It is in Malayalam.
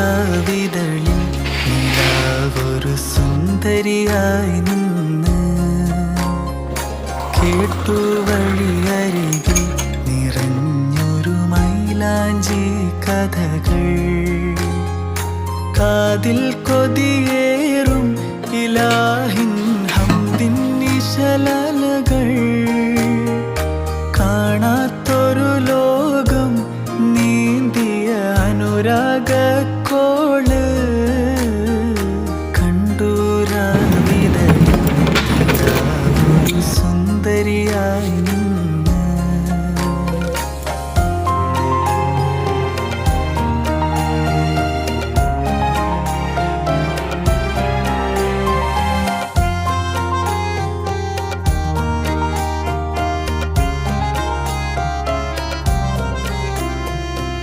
നിലാവിതഴിൽ നിലാവൊരു സുന്ദരിയായി നിന്ന് കേട്ടു വഴിയരികിൽ നിറഞ്ഞൊരു മൈലാഞ്ചി കഥകൾ. കാതിൽ കൊതിയേറും ഇലാഹിൻ ഹംദിൻ നിശലകൾ കാണാത്തൊരു ലോകം നീന്തിയ അനുരാഗത്തിൽ ശരിയായി